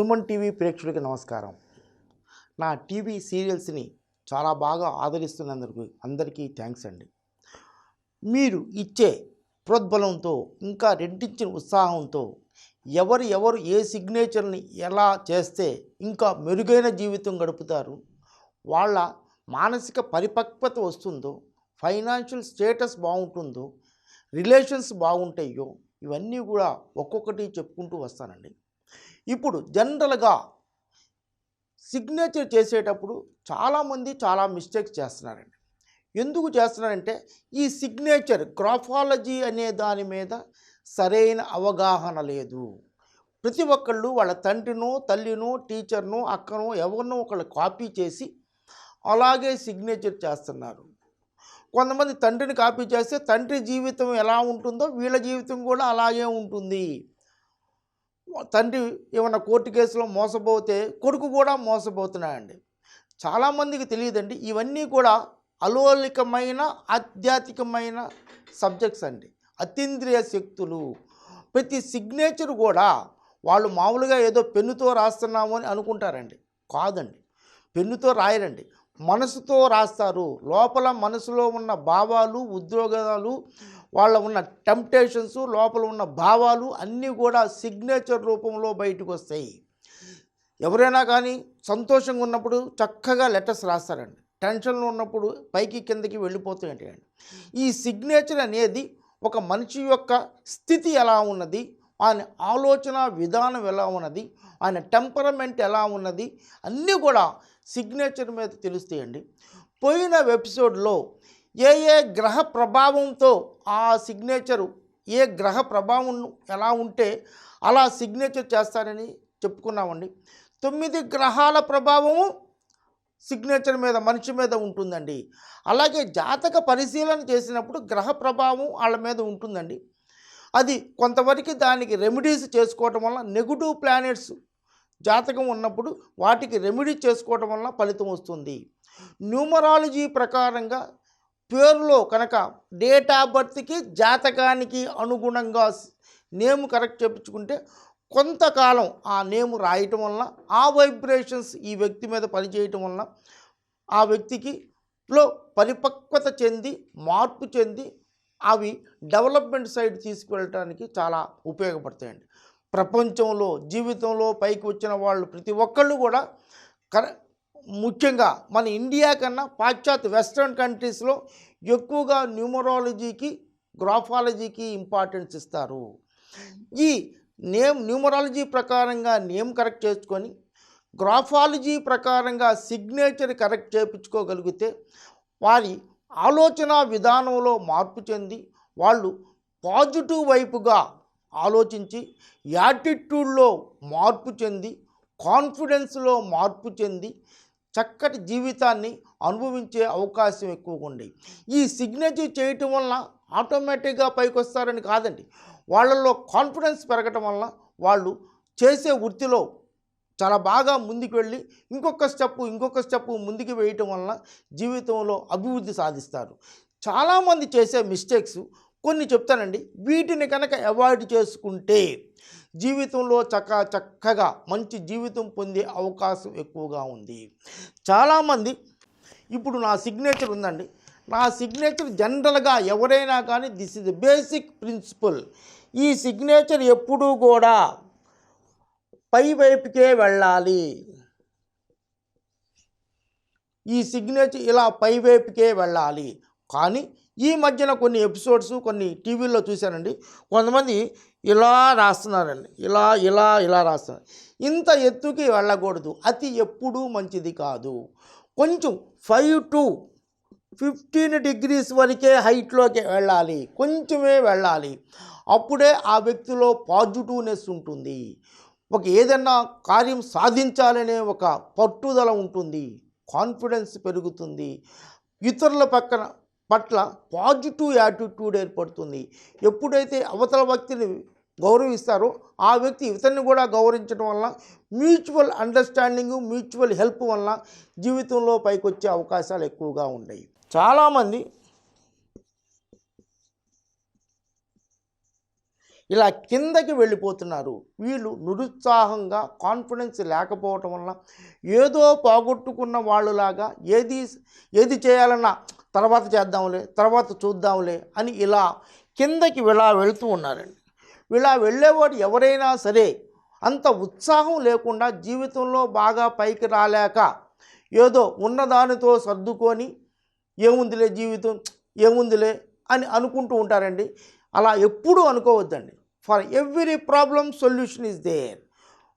Suman TV ప్రేక్షకులకి నమస్కారం. నా టీవీ సీరియల్స్ని చాలా బాగా ఆదరిస్తున్నందుకు అందరికీ థ్యాంక్స్ అండి. మీరు ఇచ్చే ప్రోద్బలంతో ఇంకా రెండించిన ఉత్సాహంతో ఎవరు ఎవరు ఏ సిగ్నేచర్ని ఎలా చేస్తే ఇంకా మెరుగైన జీవితం గడుపుతారు వాళ్ళ మానసిక పరిపక్వత వస్తుందో ఫైనాన్షియల్ స్టేటస్ బాగుంటుందో రిలేషన్స్ బాగుంటాయో ఇవన్నీ కూడా ఒక్కొక్కటి చెప్పుకుంటూ వస్తానండి. ఇప్పుడు జనరల్గా సిగ్నేచర్ చేసేటప్పుడు చాలామంది చాలా మిస్టేక్స్ చేస్తున్నారండి. ఎందుకు చేస్తున్నారంటే ఈ సిగ్నేచర్ గ్రాఫాలజీ అనే దాని మీద సరైన అవగాహన లేదు. ప్రతి ఒక్కళ్ళు వాళ్ళ తండ్రినో తల్లినో టీచర్నో అక్కనో ఎవరినో ఒకళ్ళు కాపీ చేసి అలాగే సిగ్నేచర్ చేస్తున్నారు. కొంతమంది తండ్రిని కాపీ చేస్తే తండ్రి జీవితం ఎలా ఉంటుందో వీళ్ళ జీవితం కూడా అలాగే ఉంటుంది. తండ్రి ఏమన్నా కోర్టు కేసులో మోసపోతే కొడుకు కూడా మోసపోతున్నాడండి. చాలామందికి తెలియదండి. ఇవన్నీ కూడా అలోలికమైన ఆధ్యాత్మికమైన సబ్జెక్ట్స్ అండి. అతీంద్రియ శక్తులు. ప్రతి సిగ్నేచర్ కూడా వాళ్ళు మామూలుగా ఏదో పెన్నుతో రాస్తున్నాము అని అనుకుంటారండి. కాదండి. పెన్నుతో రాయరండి. మనసుతో రాస్తారు. లోపల మనసులో ఉన్న భావాలు ఉద్యోగాలు వాళ్ళ ఉన్న టెంప్టేషన్స్ లోపల ఉన్న భావాలు అన్నీ కూడా సిగ్నేచర్ రూపంలో బయటకు వస్తాయి. ఎవరైనా కానీ సంతోషంగా ఉన్నప్పుడు చక్కగా లెటర్స్ రాస్తారండి. టెన్షన్లో ఉన్నప్పుడు పైకి కిందకి వెళ్ళిపోతాయండి అండి ఈ సిగ్నేచర్ అనేది ఒక మనిషి యొక్క స్థితి ఎలా ఉన్నది? ఆయన ఆలోచన విధానం ఎలా ఉన్నది? ఆయన టెంపరమెంట్ ఎలా ఉన్నది? అన్నీ కూడా సిగ్నేచర్ మీద తెలుస్తాయండి. పోయిన ఎపిసోడ్లో ఏ ఏ గ్రహ ప్రభావంతో ఆ సిగ్నేచరు ఏ గ్రహ ప్రభావం ఎలా ఉంటే అలా సిగ్నేచర్ చేస్తారని చెప్పుకున్నామండి. తొమ్మిది గ్రహాల ప్రభావము సిగ్నేచర్ మీద మనిషి మీద ఉంటుందండి. అలాగే జాతక పరిశీలన చేసినప్పుడు గ్రహ ప్రభావం వాళ్ళ మీద ఉంటుందండి. అది కొంతవరకు దానికి రెమెడీస్ చేసుకోవటం వల్ల నెగిటివ్ ప్లానెట్స్ జాతకం ఉన్నప్పుడు వాటికి రెమెడీ చేసుకోవటం వల్ల ఫలితం వస్తుంది. న్యూమరాలజీ ప్రకారంగా పేరులో కనుక డేట్ ఆఫ్ బర్త్కి జాతకానికి అనుగుణంగా నేమ్ కరెక్ట్ చెప్పించుకుంటే కొంతకాలం ఆ నేమ్ రాయటం వలన ఆ వైబ్రేషన్స్ ఈ వ్యక్తి మీద పనిచేయటం వలన ఆ వ్యక్తికి లో పరిపక్వత చెంది మార్పు చెంది అవి డెవలప్మెంట్ సైడ్ తీసుకువెళ్ళటానికి చాలా ఉపయోగపడతాయండి. ప్రపంచంలో జీవితంలో పైకి వచ్చిన వాళ్ళు ప్రతి ఒక్కళ్ళు కూడా కర ముఖ్యంగా మన ఇండియా కన్నా పాశ్చాత్య వెస్ట్రన్ కంట్రీస్లో ఎక్కువగా న్యూమరాలజీకి గ్రాఫాలజీకి ఇంపార్టెన్స్ ఇస్తారు. ఈ నేమ్ న్యూమరాలజీ ప్రకారంగా నేమ్ కరెక్ట్ చేసుకొని గ్రాఫాలజీ ప్రకారంగా సిగ్నేచర్ కరెక్ట్ చేయించుకోగలిగితే వారి ఆలోచన విధానంలో మార్పు చెంది వాళ్ళు పాజిటివ్ వైపుగా ఆలోచించి యాటిట్యూడ్లో మార్పు చెంది కాన్ఫిడెన్స్లో మార్పు చెంది చక్కటి జీవితాన్ని అనుభవించే అవకాశం ఎక్కువగా ఉండేవి ఈ సిగ్నేచర్ చేయటం వలన ఆటోమేటిక్గా పైకి వస్తారని కాదండి. వాళ్ళల్లో కాన్ఫిడెన్స్ పెరగటం వలన వాళ్ళు చేసే వృత్తిలో చాలా బాగా ముందుకు వెళ్ళి ఇంకొక స్టెప్ ఇంకొక స్టెప్ ముందుకు వేయటం వలన జీవితంలో అభివృద్ధి సాధిస్తారు. చాలామంది చేసే మిస్టేక్స్ కొన్ని చెప్తానండి. వీటిని కనుక అవాయిడ్ చేసుకుంటే జీవితంలో చక్క చక్కగా మంచి జీవితం పొందే అవకాశం ఎక్కువగా ఉంది. చాలామంది ఇప్పుడు నా సిగ్నేచర్ ఉందండి. నా సిగ్నేచర్ జనరల్గా ఎవరైనా కానీ this is the basic principle ఈ సిగ్నేచర్ ఎప్పుడూ కూడా పై వైపుకే వెళ్ళాలి. ఈ సిగ్నేచర్ ఇలా పై వైపుకే వెళ్ళాలి. కానీ ఈ మధ్యన కొన్ని ఎపిసోడ్స్ కొన్ని టీవీల్లో చూశానండి. కొంతమంది ఇలా రాస్తున్నారండి. ఇలా ఇలా ఇలా రాస్తున్నారు. ఇంత ఎత్తుకి వెళ్ళకూడదు. అతి ఎప్పుడూ మంచిది కాదు. కొంచెం ఫైవ్ టు ఫిఫ్టీన్ డిగ్రీస్ వరకే హైట్లోకి వెళ్ళాలి. కొంచెమే వెళ్ళాలి. అప్పుడే ఆ వ్యక్తిలో పాజిటివ్నెస్ ఉంటుంది. ఒక ఏదన్నా కార్యం సాధించాలనే ఒక పట్టుదల ఉంటుంది. కాన్ఫిడెన్స్ పెరుగుతుంది. ఇతరుల పక్కన పట్ల పాజిటివ్ యాటిట్యూడ్ ఏర్పడుతుంది. ఎప్పుడైతే అవతల వ్యక్తిని గౌరవిస్తారో ఆ వ్యక్తి ఇతన్ని కూడా గౌరవించడం వల్ల మ్యూచువల్ అండర్స్టాండింగ్ మ్యూచువల్ హెల్ప్ వల్ల జీవితంలో పైకొచ్చే అవకాశాలు ఎక్కువగా ఉన్నాయి చాలామంది ఇలా కిందకి వెళ్ళిపోతున్నారు. వీళ్ళు నిరుత్సాహంగా కాన్ఫిడెన్స్ లేకపోవటం వల్ల ఏదో పోగొట్టుకున్న వాళ్ళులాగా ఏది ఏది చేయాలన్నా తర్వాత చేద్దాంలే తర్వాత చూద్దాంలే అని ఇలా కిందకి ఇలా వెళుతూ ఉన్నారండి. ఇలా వెళ్ళేవాడు ఎవరైనా సరే అంత ఉత్సాహం లేకుండా జీవితంలో బాగా పైకి రాలేక ఏదో ఉన్నదానితో సర్దుకొని ఏముందిలే జీవితం ఏముందిలే అని అనుకుంటూ ఉంటారండి. అలా ఎప్పుడూ అనుకోవద్దండి. For every problem solution is there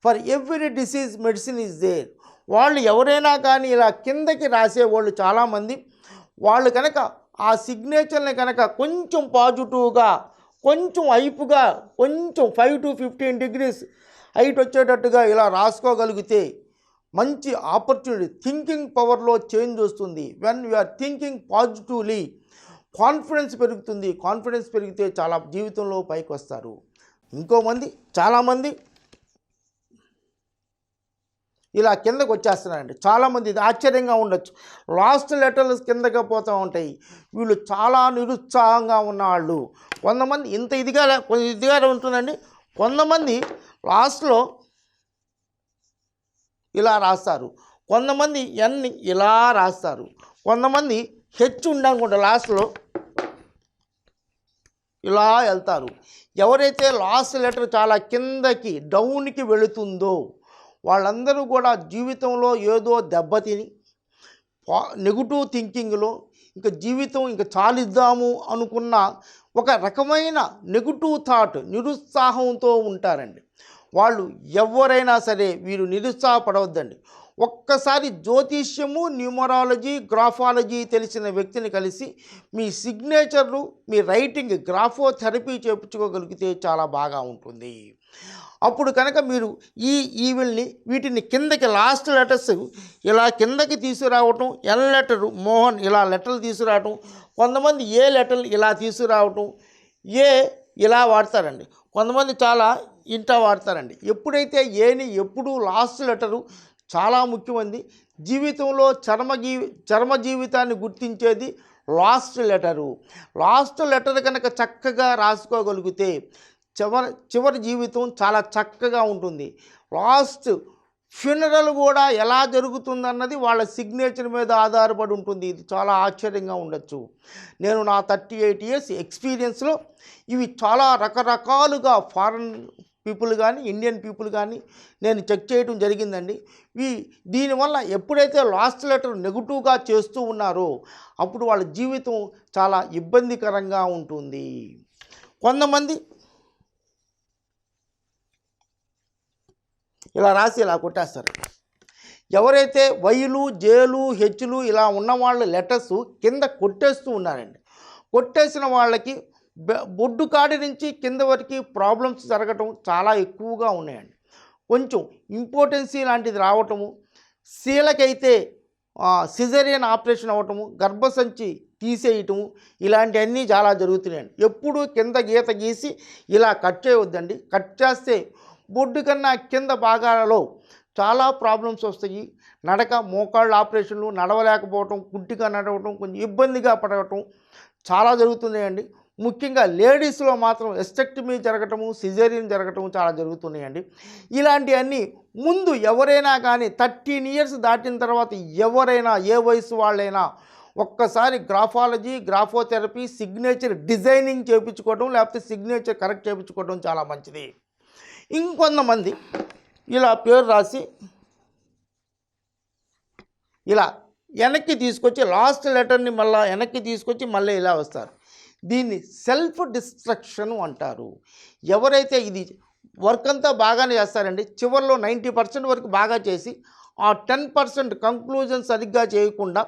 for every disease medicine is there వాళ్ళు ఎవరైనా కానీ ఇలా కిందకి రాసే వాళ్ళు చాలామంది. వాళ్ళు కనుక ఆ సిగ్నేచర్ని కనుక కొంచెం పాజిటివ్గా కొంచెం హైప్గా కొంచెం five to fifteen degrees height వచ్చేటట్టుగా ఇలా రాసుకోగలిగితే మంచి ఆపర్చునిటీ థింకింగ్ పవర్లో చేంజ్ వస్తుంది. When you are thinking positively confidence పెరుగుతుంది. కాన్ఫిడెన్స్ పెరిగితే చాలా జీవితంలో పైకి వస్తారు. ఇంకో మంది చాలామంది ఇలా కిందకు వచ్చేస్తున్నారండి. చాలామంది ఇది ఆశ్చర్యంగా ఉండొచ్చు. లాస్ట్ లెటర్లు కిందకి పోతూ ఉంటాయి. వీళ్ళు చాలా నిరుత్సాహంగా ఉన్నవాళ్ళు. కొంతమంది ఇంత ఇదిగా కొంత ఇదిగా ఉంటుందండి. కొంతమంది లాస్ట్లో ఇలా రాస్తారు. కొంతమంది ఎన్ని ఇలా రాస్తారు. కొంతమంది హెచ్ ఉండనుకుంటా లాస్ట్లో. ఇలా వెళ్తారు. ఎవరైతే లాస్ట్ లెటర్ చాలా కిందకి డౌన్కి వెళుతుందో వాళ్ళందరూ కూడా జీవితంలో ఏదో దెబ్బతిని నెగిటివ్ థింకింగ్లో ఇంకా జీవితం ఇంకా చాలిద్దాము అనుకున్న ఒక రకమైన నెగిటివ్ థాట్ నిరుత్సాహంతో ఉంటారండి. వాళ్ళు ఎవరైనా సరే వీరు నిరుత్సాహపడవద్దండి. ఒక్కసారి జ్యోతిష్యము న్యూమరాలజీ గ్రాఫాలజీ తెలిసిన వ్యక్తిని కలిసి మీ సిగ్నేచర్లు మీ రైటింగ్ గ్రాఫోథెరపీ చేయించుకోగలిగితే చాలా బాగా ఉంటుంది. అప్పుడు కనుక మీరు ఈ ఈవిల్ని వీటిని కిందకి లాస్ట్ లెటర్స్ ఇలా కిందకి తీసుకురావటం ఎల్ లెటరు మోహన్ ఇలా లెటర్లు తీసుకురావటం కొంతమంది ఏ లెటర్లు ఇలా తీసుకురావటం ఏ ఇలా వాడతారండి. కొంతమంది చాలా ఇంట వాడతారండి. ఎప్పుడైతే ఏని ఎప్పుడు లాస్ట్ లెటరు చాలా ముఖ్యమైనది జీవితంలో చర్మజీవి చర్మ జీవితాన్ని గుర్తించేది లాస్ట్ లెటరు. లాస్ట్ లెటర్ కనుక చక్కగా రాసుకోగలిగితే చివరి చివరి జీవితం చాలా చక్కగా ఉంటుంది. లాస్ట్ ఫ్యూనరల్ కూడా ఎలా జరుగుతుందన్నది వాళ్ళ సిగ్నేచర్ మీద ఆధారపడి ఉంటుంది. ఇది చాలా ఆశ్చర్యంగా ఉండొచ్చు. నేను నా థర్టీ ఎయిట్ ఇయర్స్ ఎక్స్పీరియన్స్లో ఇవి చాలా రకరకాలుగా ఫారెన్ పీపుల్ కానీ ఇండియన్ పీపుల్ కానీ నేను చెక్ చేయడం జరిగిందండి. ఈ దీనివల్ల ఎప్పుడైతే లాస్ట్ లెటర్ నెగిటివ్గా చేస్తూ ఉన్నారో అప్పుడు వాళ్ళ జీవితం చాలా ఇబ్బందికరంగా ఉంటుంది. కొంతమంది ఇలా రాసి ఇలా కొట్టేస్తారు. ఎవరైతే వైలు జేలు హెచ్లు ఇలా ఉన్న వాళ్ళ లెటర్స్ కింద కొట్టేస్తూ ఉన్నారండి. కొట్టేసిన వాళ్ళకి బొడ్డు కాడి నుంచి కింద వరకు ప్రాబ్లమ్స్ జరగటం చాలా ఎక్కువగా ఉన్నాయండి. కొంచెం ఇంపార్టెన్సీ లాంటిది రావటము స్త్రీలకైతే సిజరియన్ ఆపరేషన్ అవ్వటము గర్భసంచి తీసేయటము ఇలాంటివన్నీ చాలా జరుగుతున్నాయండి. ఎప్పుడూ కింద గీత గీసి ఇలా కట్ చేయవద్దండి కట్ చేస్తే బొడ్డు కన్నా కింద భాగాలలో చాలా ప్రాబ్లమ్స్ వస్తాయి. నడక మోకాళ్ళ ఆపరేషన్లు నడవలేకపోవటం కుంటిగా నడవటం కొంచెం ఇబ్బందిగా పడటం చాలా జరుగుతున్నాయండి. ముఖ్యంగా లేడీస్లో మాత్రం ఎస్టెక్టమీ జరగటము సిజేరియన్ జరగటము చాలా జరుగుతున్నాయండి. ఇలాంటివన్నీ ముందు ఎవరైనా కానీ థర్టీన్ ఇయర్స్ దాటిన తర్వాత ఎవరైనా ఏ వయసు వాళ్ళైనా ఒక్కసారి గ్రాఫాలజీ గ్రాఫోథెరపీ సిగ్నేచర్ డిజైనింగ్ చేయించుకోవడం లేకపోతే సిగ్నేచర్ కరెక్ట్ చేయించుకోవడం చాలా మంచిది. ఇంకొంతమంది ఇలా పేరు రాసి ఇలా వెనక్కి తీసుకొచ్చి లాస్ట్ లెటర్ని మళ్ళీ వెనక్కి తీసుకొచ్చి మళ్ళీ ఇలా వస్తారు. దీన్ని సెల్ఫ్ డిస్ట్రక్షన్ అంటారు. ఎవరైతే ఇది వర్క్ అంతా బాగానే చేస్తారండి చివరిలో నైంటీ పర్సెంట్ వరకు బాగా చేసి ఆ టెన్ పర్సెంట్ కంక్లూజన్ సరిగ్గా చేయకుండా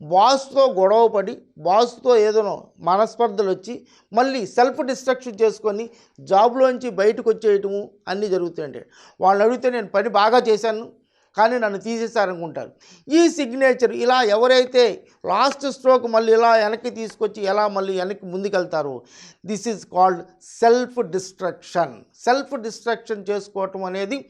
బాస్తో గొడవపడి బాస్తో ఏదోనో మనస్పర్ధలు వచ్చి మళ్ళీ సెల్ఫ్ డిస్ట్రక్షన్ చేసుకొని జాబ్లోంచి బయటకు వచ్చేయటము అన్నీ జరుగుతాయండి. వాళ్ళని అడిగితే నేను పని బాగా చేశాను కానీ నన్ను తీసేశారనుకుంటారు. ఈ సిగ్నేచర్ ఇలా ఎవరైతే లాస్ట్ స్ట్రోక్ మళ్ళీ ఇలా వెనక్కి తీసుకొచ్చి ఎలా మళ్ళీ వెనక్కి ముందుకెళ్తారో this is called self destruction self destruction చేసుకోవటం అనేది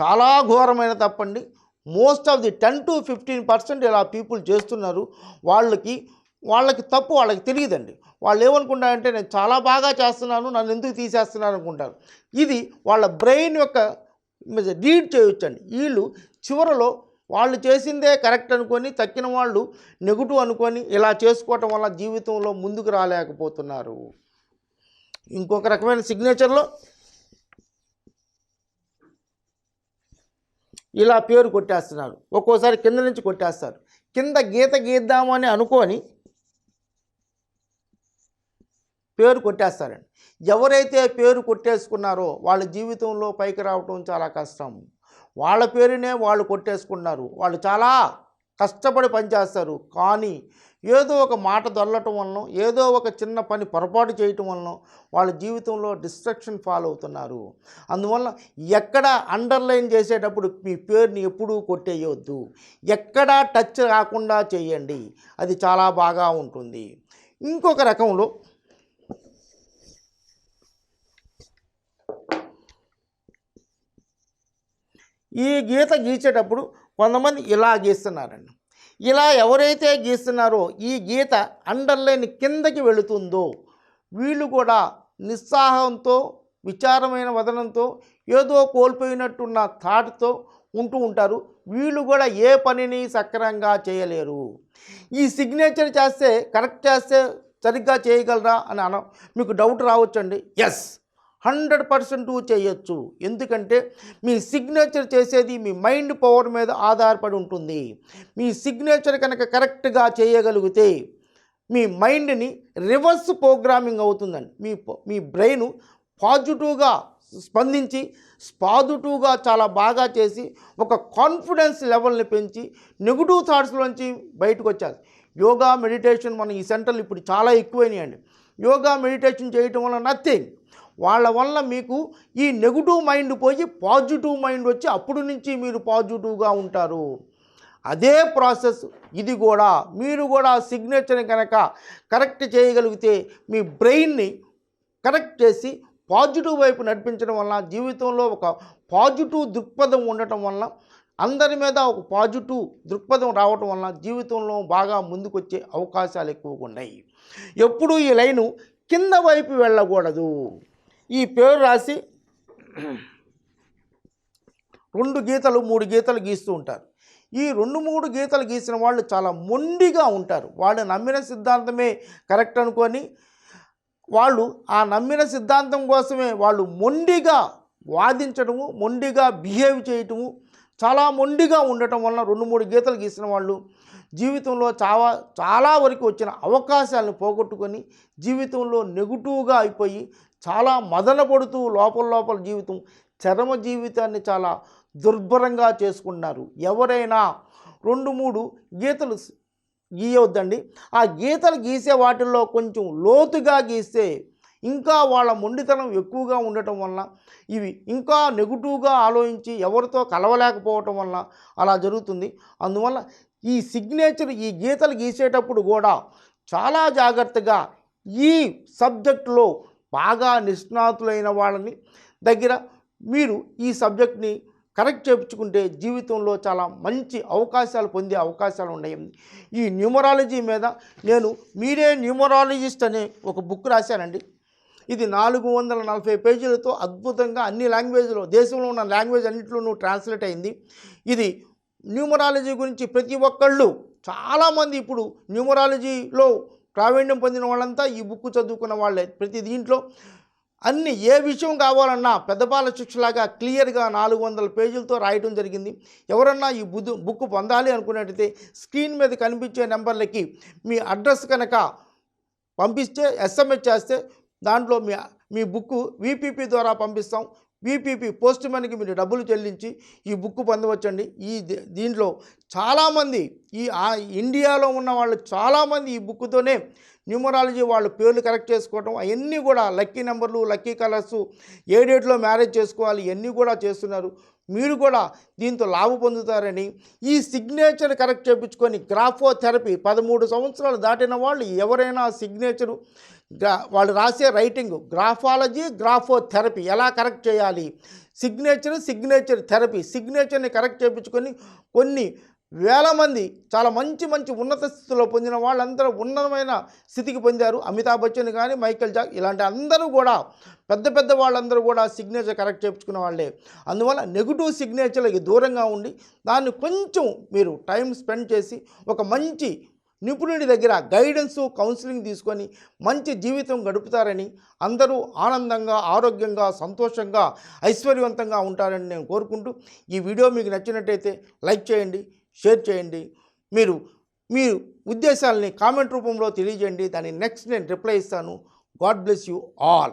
చాలా ఘోరమైన తప్పండి. Most of the ten to fifteen percent ఇలా పీపుల్ చేస్తున్నారు. వాళ్ళకి వాళ్ళకి తప్పు వాళ్ళకి తెలియదండి. వాళ్ళు ఏమనుకుంటారంటే నేను చాలా బాగా చేస్తున్నాను నన్ను ఎందుకు తీసేస్తున్నాను అనుకుంటారు ఇది వాళ్ళ బ్రెయిన్ యొక్క రీడ్ చేయొచ్చండి. వీళ్ళు చివరలో వాళ్ళు చేసిందే కరెక్ట్ అనుకొని తక్కిన వాళ్ళు నెగిటివ్ అనుకొని ఇలా చేసుకోవటం వల్ల జీవితంలో ముందుకు రాలేకపోతున్నారు. ఇంకొక రకమైన సిగ్నేచర్లో ఇలా పేరు కొట్టేస్తున్నారు. ఒక్కోసారి కింద నుంచి కొట్టేస్తారు. కింద గీత గీద్దామని అనుకొని పేరు కొట్టేస్తారండి. ఎవరైతే పేరు కొట్టేసుకున్నారో వాళ్ళ జీవితంలో పైకి రావటం చాలా కష్టం. వాళ్ళ పేరునే వాళ్ళు కొట్టేసుకున్నారు వాళ్ళు చాలా కష్టపడి పనిచేస్తారు. కానీ ఏదో ఒక మాట దొల్లటం వలన ఏదో ఒక చిన్న పని పొరపాటు చేయటం వలన వాళ్ళ జీవితంలో డిస్ట్రక్షన్ ఫాలో అవుతున్నారు. అందువల్ల ఎక్కడ అండర్లైన్ చేసేటప్పుడు మీ పేరుని ఎప్పుడూ కొట్టేయొద్దు. ఎక్కడా టచ్ రాకుండా చేయండి. అది చాలా బాగా ఉంటుంది. ఇంకొక రకంలో ఈ గీత గీచేటప్పుడు కొంతమంది ఇలా గీస్తున్నారండి. ఇలా ఎవరైతే గీస్తున్నారో ఈ గీత అండర్లైన్ కిందకి వెళుతుందో వీళ్ళు కూడా నిస్సాహంతో విచారమైన వదనంతో ఏదో కోల్పోయినట్టున్న థాట్తో ఉంటూ ఉంటారు. వీళ్ళు కూడా ఏ పనిని సక్రమంగా చేయలేరు. ఈ సిగ్నేచర్ చేస్తే కరెక్ట్ చేస్తే సరిగ్గా చేయగలరా అని అన మీకు డౌట్ రావచ్చండి? ఎస్. హండ్రెడ్ పర్సెంట్ చేయొచ్చు. ఎందుకంటే మీ సిగ్నేచర్ చేసేది మీ మైండ్ పవర్ మీద ఆధారపడి ఉంటుంది. మీ సిగ్నేచర్ కనుక కరెక్ట్గా చేయగలిగితే మీ మైండ్ని రివర్స్ ప్రోగ్రామింగ్ అవుతుందండి. మీ మీ బ్రెయిన్ పాజిటివ్గా స్పందించి పాజిటివ్గా చాలా బాగా చేసి ఒక కాన్ఫిడెన్స్ లెవెల్ని పెంచి నెగిటివ్ థాట్స్లోంచి బయటకు వచ్చారు. యోగా మెడిటేషన్ మన ఈ సెంటర్లు ఇప్పుడు చాలా ఎక్కువైనాయండి. యోగా మెడిటేషన్ చేయటం వల్ల నథింగ్ వాళ్ళ వల్ల మీకు ఈ నెగిటివ్ మైండ్ పోయి పాజిటివ్ మైండ్ వచ్చి అప్పుడు నుంచి మీరు పాజిటివ్గా ఉంటారు. అదే ప్రాసెస్ ఇది కూడా. మీరు కూడా సిగ్నేచర్ని కనుక కరెక్ట్ చేయగలిగితే మీ బ్రెయిన్ని కరెక్ట్ చేసి పాజిటివ్ వైపు నడిపించడం వల్ల జీవితంలో ఒక పాజిటివ్ దృక్పథం ఉండటం వల్ల అందరి మీద ఒక పాజిటివ్ దృక్పథం రావటం వల్ల జీవితంలో బాగా ముందుకొచ్చే అవకాశాలు ఎక్కువగా ఉన్నాయి. ఎప్పుడూ ఈ లైను కింద వైపు వెళ్ళకూడదు. ఈ పేరు రాసి రెండు గీతలు మూడు గీతలు గీస్తూ ఉంటారు. ఈ రెండు మూడు గీతలు గీసిన వాళ్ళు చాలా మొండిగా ఉంటారు. వాళ్ళు నమ్మిన సిద్ధాంతమే కరెక్ట్ అనుకొని వాళ్ళు ఆ నమ్మిన సిద్ధాంతం కోసమే వాళ్ళు మొండిగా వాదించడము మొండిగా బిహేవ్ చేయటము చాలా మొండిగా ఉండటం వలన రెండు మూడు గీతలు గీసిన వాళ్ళు జీవితంలో చాలా చాలా వరకు వచ్చిన అవకాశాలను పోగొట్టుకొని జీవితంలో నెగిటివ్గా అయిపోయి చాలా మదన పడుతూ లోపల లోపల జీవితం చరమ జీవితాన్ని చాలా దుర్భరంగా చేసుకున్నారు ఎవరైనా రెండు మూడు గీతలు గీయవద్దండి ఆ గీతలు గీసే వాటిల్లో కొంచెం లోతుగా గీస్తే ఇంకా వాళ్ళ మొండితనం ఎక్కువగా ఉండటం వలన ఇవి ఇంకా నెగిటివ్గా ఆలోచించి ఎవరితో కలవలేకపోవటం వలన అలా జరుగుతుంది. అందువల్ల ఈ సిగ్నేచర్ ఈ గీతలు గీసేటప్పుడు కూడా చాలా జాగ్రత్తగా ఈ సబ్జెక్టులో బాగా నిష్ణాతులైన వాళ్ళని దగ్గర మీరు ఈ సబ్జెక్ట్ని కరెక్ట్ చేయించుకుంటే జీవితంలో చాలా మంచి అవకాశాలు పొందే అవకాశాలు ఉన్నాయి. ఈ న్యూమరాలజీ మీద నేను మీరే న్యూమరాలజిస్ట్ అనే ఒక బుక్ రాశానండి. ఇది నాలుగు వందల నలభై పేజీలతో అద్భుతంగా అన్ని లాంగ్వేజ్లో దేశంలో ఉన్న లాంగ్వేజ్ అన్నింటిలోనూ ట్రాన్స్లేట్ అయింది. ఇది న్యూమరాలజీ గురించి ప్రతి ఒక్కళ్ళు చాలామంది ఇప్పుడు న్యూమరాలజీలో ప్రావీణ్యం పొందిన వాళ్ళంతా ఈ బుక్ చదువుకున్న వాళ్ళే. ప్రతి దీంట్లో అన్ని ఏ విషయం కావాలన్నా పెద్దపాల శిక్షలాగా క్లియర్గా నాలుగు వందల పేజీలతో రాయటం జరిగింది. ఎవరన్నా ఈ బుద్ధు బుక్ పొందాలి అనుకున్నట్టయితే స్క్రీన్ మీద కనిపించే నెంబర్లకి మీ అడ్రస్ కనుక పంపిస్తే ఎస్ఎంఎస్ చేస్తే దాంట్లో మీ మీ బుక్ వీపీపీ ద్వారా పంపిస్తాం. బీపీపీ పోస్ట్ మ్యాన్కి మీరు డబ్బులు చెల్లించి ఈ బుక్ పొందవచ్చండి. ఈ దీంట్లో చాలామంది ఈ ఇండియాలో ఉన్న వాళ్ళు చాలామంది ఈ బుక్తోనే న్యూమరాలజీ వాళ్ళ పేర్లు కరెక్ట్ చేసుకోవటం అవన్నీ కూడా లక్కీ నెంబర్లు లక్కీ కలర్స్ ఏ డేట్లో మ్యారేజ్ చేసుకోవాలి ఇవన్నీ కూడా చేస్తున్నారు. మీరు కూడా దీంతో లాభ పొందుతారని ఈ సిగ్నేచర్ కరెక్ట్ చేయించుకొని గ్రాఫోథెరపీ పదమూడు సంవత్సరాలు దాటిన వాళ్ళు ఎవరైనా సిగ్నేచరు గ్రా వాళ్ళు రాసే రైటింగ్ గ్రాఫాలజీ గ్రాఫోథెరపీ ఎలా కరెక్ట్ చేయాలి? సిగ్నేచర్ సిగ్నేచర్ థెరపీ సిగ్నేచర్ని కరెక్ట్ చేయించుకొని కొన్ని వేల మంది చాలా మంచి మంచి ఉన్నత స్థితిలో పొందిన వాళ్ళందరూ ఉన్నతమైన స్థితికి పొందారు. అమితాబ్ బచ్చన్ కానీ మైకేల్ జాక్ ఇలాంటి అందరూ కూడా పెద్ద పెద్ద వాళ్ళందరూ కూడా సిగ్నేచర్ కరెక్ట్ చేయించుకున్న వాళ్ళే. అందువల్ల నెగిటివ్ సిగ్నేచర్లకి దూరంగా ఉండి దాన్ని కొంచెం మీరు టైం స్పెండ్ చేసి ఒక మంచి నిపుణుడి దగ్గర గైడెన్స్ కౌన్సిలింగ్ తీసుకొని మంచి జీవితం గడుపుతారని అందరూ ఆనందంగా ఆరోగ్యంగా సంతోషంగా ఐశ్వర్యవంతంగా ఉంటారని నేను కోరుకుంటూ ఈ వీడియో మీకు నచ్చినట్టయితే లైక్ చేయండి. షేర్ చేయండి. మీరు మీ ఉద్దేశాలని కామెంట్ రూపంలో తెలియజేయండి. దాని నెక్స్ట్ నేను రిప్లై ఇస్తాను. God bless you all.